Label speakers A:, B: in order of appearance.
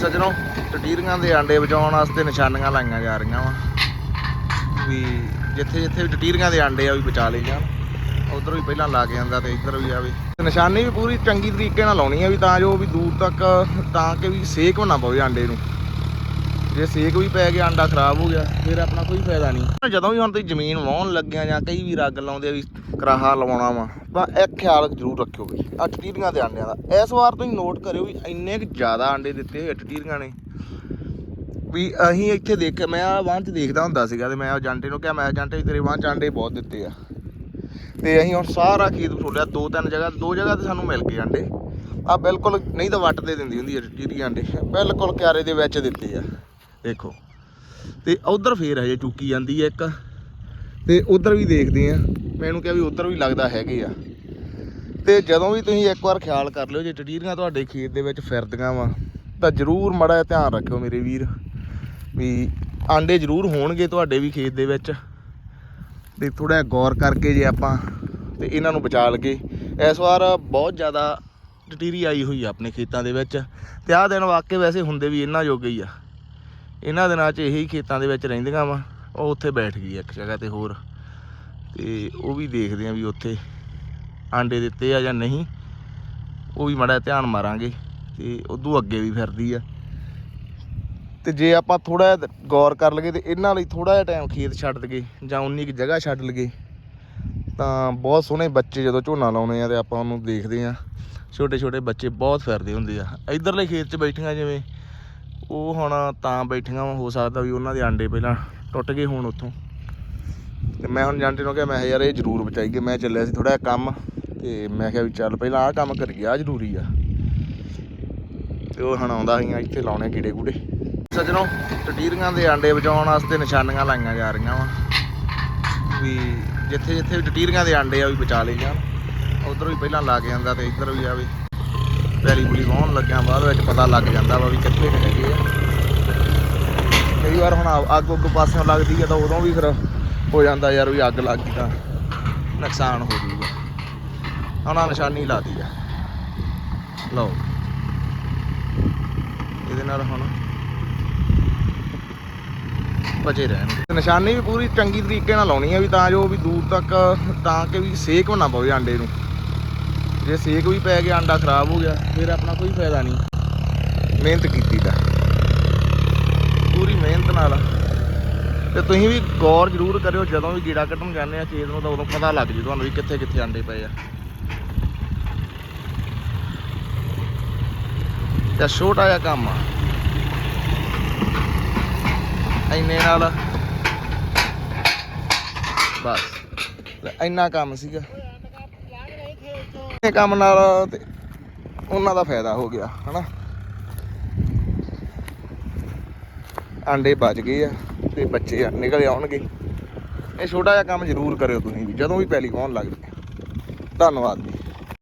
A: ਸੱਜਣੋ ਟਟੀਰੀਆਂ ਦੇ ਆਂਡੇ ਬਚਾਉਣ ਵਾਸਤੇ ਨਿਸ਼ਾਨੀਆਂ ਲਾਈਆਂ ਜਾ ਰਹੀਆਂ ਵਾ। ਵੀ ਜਿੱਥੇ ਜਿੱਥੇ ਵੀ ਟਟੀਰੀਆਂ ਦੇ ਆਂਡੇ ਆ ਵੀ ਬਚਾ ਲਏ ਜਾਣ। ਉਧਰ ਵੀ ਪਹਿਲਾਂ ਲਾ ਕੇ ਜਾਂਦਾ ਤੇ ਇੱਧਰ ਵੀ ਆਵੇ ਤੇ ਨਿਸ਼ਾਨੀ ਵੀ ਪੂਰੀ ਚੰਗੀ ਤਰੀਕੇ ਨਾਲ ਲਾਉਣੀ ਆ ਵੀ ਤਾਂ ਜੋ ਵੀ ਦੂਰ ਤੱਕ, ਤਾਂ ਕਿ ਵੀ ਸੇਕ ਨਾ ਪਵੇ ਆਂਡੇ ਨੂੰ। ਜੇ ਸੇਕ ਵੀ ਪੈ ਗਿਆ ਆਂਡਾ ਖਰਾਬ ਹੋ ਗਿਆ, ਫਿਰ ਆਪਣਾ ਕੋਈ ਫਾਇਦਾ ਨਹੀਂ। ਜਦੋਂ ਵੀ ਹੁਣ ਤੁਸੀਂ ਜ਼ਮੀਨ ਵਾਹੁਣ ਲੱਗਿਆ ਜਾਂ ਕਈ ਵੀ ਰੱਗ ਲਾਉਂਦੇ ਆ ਵੀ ਕਰਾਹਾ ਲਵਾਉਣਾ ਵਾ, ਤਾਂ ਇਹ ਖਿਆਲ ਜ਼ਰੂਰ ਰੱਖਿਓ ਵੀ ਆ ਟਟੀਰੀਆਂ ਦੇ ਆਂਡਿਆਂ ਦਾ। ਇਸ ਵਾਰ ਤੁਸੀਂ ਨੋਟ ਕਰਿਓ ਵੀ ਇੰਨੇ ਕੁ ਜ਼ਿਆਦਾ ਆਂਡੇ ਦਿੱਤੇ ਹੋਏ ਟਟੀਰੀਆਂ ਨੇ। ਵੀ ਅਸੀਂ ਇੱਥੇ ਦੇਖ, ਮੈਂ ਆ ਚ ਦੇਖਦਾ ਹੁੰਦਾ ਸੀਗਾ ਤੇ ਮੈਂ ਉਹ ਜਾਂਟੇ ਨੂੰ ਕਿਹਾ, ਮੈਂ ਜਾਂਟੇ ਤੇਰੇ ਵਾਂ ਚ ਆਂਡੇ ਬਹੁਤ ਦਿੱਤੇ ਆ। ਤੇ ਅਸੀਂ ਹੁਣ ਸਾਰਾ ਖੇਤ ਫਰੋਲਿਆ ਦੋ ਤਿੰਨ ਜਗ੍ਹਾ, ਦੋ ਜਗ੍ਹਾ ਤੇ ਸਾਨੂੰ ਮਿਲ ਗਏ ਆਂਡੇ। ਆ ਬਿਲਕੁਲ ਨਹੀਂ ਤਾਂ ਵੱਟ ਤੇ ਦਿੰਦੀ ਹੁੰਦੀ ਹੈ ਟੀਰੀ ਆਂਡੇ। ਬਿਲਕੁਲ ਕਿਆਰੇ ਦੇ ਵਿੱਚ ਦਿੱਤੇ ਆ। ਦੇਖੋ। ਤੇ ਉਧਰ ਫੇਰ ਹਜੇ ਚੁੱਕੀ ਜਾਂਦੀ ਹੈ ਇੱਕ। ਤੇ ਉਧਰ ਵੀ ਦੇਖਦੇ ਆ ਮੈਨੂੰ ਕਿਹਾ ਵੀ ਉਧਰ ਵੀ ਲੱਗਦਾ ਹੈਗੇ ਆ। ਤੇ ਜਦੋਂ ਵੀ ਤੁਸੀਂ ਇੱਕ ਵਾਰ ਖਿਆਲ ਕਰ ਲਿਓ, ਜੇ ਟਟੀਰੀਆਂ ਤੁਹਾਡੇ ਖੇਤ ਦੇ ਵਿੱਚ ਫਿਰਦੀਆਂ ਵਾ, ਤਾਂ ਜ਼ਰੂਰ ਮੜਾ ਜਿਹਾ ਧਿਆਨ ਰੱਖਿਓ ਮੇਰੇ ਵੀਰ। ਵੀ ਆਂਡੇ ਜ਼ਰੂਰ ਹੋਣਗੇ ਤੁਹਾਡੇ ਵੀ ਖੇਤ ਦੇ ਵਿੱਚ। ਤੇ ਥੋੜਾ ਗੌਰ ਕਰਕੇ ਜੇ ਆਪਾਂ ਤੇ ਇਹਨਾਂ ਨੂੰ ਬਚਾ ਲਗੇ ਇਸ ਵਾਰ ਬਹੁਤ ਜ਼ਿਆਦਾ ਟਟੀਰੀ ਆਈ ਹੋਈ ਆ ਆਪਣੇ ਖੇਤਾਂ ਦੇ ਵਿੱਚ। ਤੇ ਆਹ ਦਿਨ ਵਾਕੇ ਵੈਸੇ ਹੁੰਦੇ ਵੀ ਇਹਨਾਂ ਜੋਗੇ ਹੀ ਆ। ਇਹਨਾਂ ਦਿਨਾਂ 'ਚ ਇਹੀ ਖੇਤਾਂ ਦੇ ਵਿੱਚ ਰਹਿੰਦੀਆਂ ਵਾ। ਉਹ ਉੱਥੇ ਬੈਠ ਗਈ ਇੱਕ ਜਗ੍ਹਾ ਤੇ ਹੋਰ। ਤੇ ਉਹ ਵੀ ਦੇਖਦੇ ਆ ਵੀ ਉੱਥੇ ਆਂਡੇ ਦਿੱਤੇ ਆ ਜਾਂ ਨਹੀਂ। ਉਹ ਵੀ ਮਾੜਾ ਧਿਆਨ ਮਾਰਾਂਗੇ ਤੇ ਉਦੋਂ ਅੱਗੇ ਵੀ ਫਿਰਦੀ ਆ। ਤੇ ਜੇ ਆਪਾਂ ਥੋੜਾ ਗੌਰ ਕਰ ਲਈਏ ਤੇ ਇਹਨਾਂ ਲਈ ਥੋੜਾ ਜਿਹਾ ਟਾਈਮ ਖੇਤ ਛੱਡ ਦਈਏ ਜਾਂ ਉਨੀ ਕੁ ਜਗ੍ਹਾ ਛੱਡ ਲਈਏ, ਤਾਂ ਬਹੁਤ ਸੋਹਣੇ ਬੱਚੇ ਜਦੋਂ ਝੋਨਾ ਲਾਉਣੇ ਆ ਤੇ ਆਪਾਂ ਉਹਨੂੰ ਦੇਖਦੇ ਆ। ਛੋਟੇ ਛੋਟੇ ਬੱਚੇ ਬਹੁਤ ਫਿਰਦੇ ਹੁੰਦੇ ਆ। ਇਧਰਲੇ ਖੇਤ 'ਚ ਬੈਠੀਆਂ ਜਿਵੇਂ ਉਹ ਹੁਣ ਤਾਂ ਬੈਠੀਆਂ ਵਾਂ, ਹੋ ਸਕਦਾ ਵੀ ਉਹਨਾਂ ਦੇ ਆਂਡੇ ਪਹਿਲਾਂ ਟੁੱਟ ਗਏ ਹੋਣ ਉੱਥੋਂ। ਤੇ ਮੈਂ ਹੁਣ ਜਾਂਟੇ ਨੂੰ ਕਿਹਾ ਮੈਂ ਕਿਹਾ ਯਾਰ ਇਹ ਜ਼ਰੂਰ ਬਚਾਈਏ। ਮੈਂ ਚੱਲਿਆ ਸੀ ਥੋੜਾ ਜਿਹਾ ਕੰਮ ਤੇ ਮੈਂ ਕਿਹਾ ਵੀ ਚੱਲ ਪਹਿਲਾਂ ਆਹ ਕੰਮ ਕਰੀਏ ਆ ਜ਼ਰੂਰੀ ਆ। ਤੇ ਉਹ ਹੁਣ ਆਉਂਦਾ ਸੀਗਾ ਇੱਥੇ ਲਾਉਣੇ ਕੀੜੇ ਕੂੜੇ। ਸੱਜਣੋ ਟਟੀਰੀਆਂ ਦੇ ਆਂਡੇ ਬਚਾਉਣ ਵਾਸਤੇ ਨਿਸ਼ਾਨੀਆਂ ਲਾਈਆਂ ਜਾ ਰਹੀਆਂ ਵਾ। ਵੀ ਜਿੱਥੇ ਜਿੱਥੇ ਵੀ ਟਟੀਰੀਆਂ ਦੇ ਆਂਡੇ ਆ ਵੀ ਬਚਾ ਲਈ ਜਾਣ। ਉਧਰ ਵੀ ਪਹਿਲਾਂ ਲਾ ਕੇ ਜਾਂਦਾ ਤੇ ਇੱਧਰ ਵੀ ਆਵੇ ਪੈਲੀ ਪੁਲੀ ਵਾਹੁਣ ਲੱਗਿਆ ਬਾਅਦ ਵਿੱਚ ਪਤਾ ਲੱਗ ਜਾਂਦਾ ਵਾ ਵੀ ਕਿੱਥੇ ਕਈ ਵਾਰ ਹੁਣ ਅੱਗ ਉੱਗ ਪਾਸਿਓਂ ਲੱਗਦੀ ਆ ਤਾਂ ਉਦੋਂ ਵੀ ਫਿਰ ਹੋ ਜਾਂਦਾ ਯਾਰ ਵੀ ਅੱਗ ਲੱਗ ਗਈ ਤਾਂ ਨੁਕਸਾਨ ਹੋ ਜਾਊਗਾ। ਹੁਣ ਆਹ ਨਿਸ਼ਾਨੀ ਲਾਤੀ ਆ। ਲਓ। ਇਹਦੇ ਨਾਲ ਹੁਣ ਬਚੇ ਰਹਿਣਗੇ। ਨਿਸ਼ਾਨੀ ਵੀ ਪੂਰੀ ਚੰਗੀ ਤਰੀਕੇ ਨਾਲ ਲਾਉਣੀ ਆ ਵੀ ਤਾਂ ਜੋ ਵੀ ਦੂਰ ਤੱਕ, ਤਾਂ ਕਿ ਵੀ ਸੇਕ ਨਾ ਪਵੇ ਆਂਡੇ ਨੂੰ। ਜੇ ਸੇਕ ਵੀ ਪੈ ਗਿਆ, ਆਂਡਾ ਖਰਾਬ ਹੋ ਗਿਆ, ਫਿਰ ਆਪਣਾ ਕੋਈ ਫਾਇਦਾ ਨਹੀਂ। ਮਿਹਨਤ ਕੀਤੀ ਦਾ ਪੂਰੀ ਮਿਹਨਤ ਨਾਲ। ਤੇ ਤੁਸੀਂ ਵੀ ਗੌਰ ਜ਼ਰੂਰ ਕਰਿਓ, ਜਦੋਂ ਵੀ ਗੀੜਾ ਕੱਢਣ ਜਾਂਦੇ ਆ ਖੇਤ ਨੂੰ ਤਾਂ ਉਦੋਂ ਪਤਾ ਲੱਗ ਜੂ ਤੁਹਾਨੂੰ ਵੀ ਕਿੱਥੇ ਕਿੱਥੇ ਆਂਡੇ ਪਏ ਆ। ਤੇ ਛੋਟਾ ਜਿਹਾ ਕੰਮ ਆ। ਇੰਨੇ ਨਾਲ ਬਸ ਇੰਨਾ ਕੰਮ ਸੀਗਾ। ਇਹ ਕੰਮ ਨਾਲ ਤੇ ਉਹਨਾਂ ਦਾ ਫਾਇਦਾ ਹੋ ਗਿਆ, ਹਨਾ? ਆਂਡੇ ਬਚ ਗਏ ਆ ਤੇ ਬੱਚੇ ਆ, ਨਿਕਲ ਆਉਣਗੇ। ਇਹ ਛੋਟਾ ਜਿਹਾ ਕੰਮ ਜ਼ਰੂਰ ਕਰਿਓ ਤੁਸੀਂ ਵੀ, ਜਦੋਂ ਵੀ ਪੈਲੀ ਪਾਉਣ ਲੱਗਦੇ ਧੰਨਵਾਦ ਜੀ।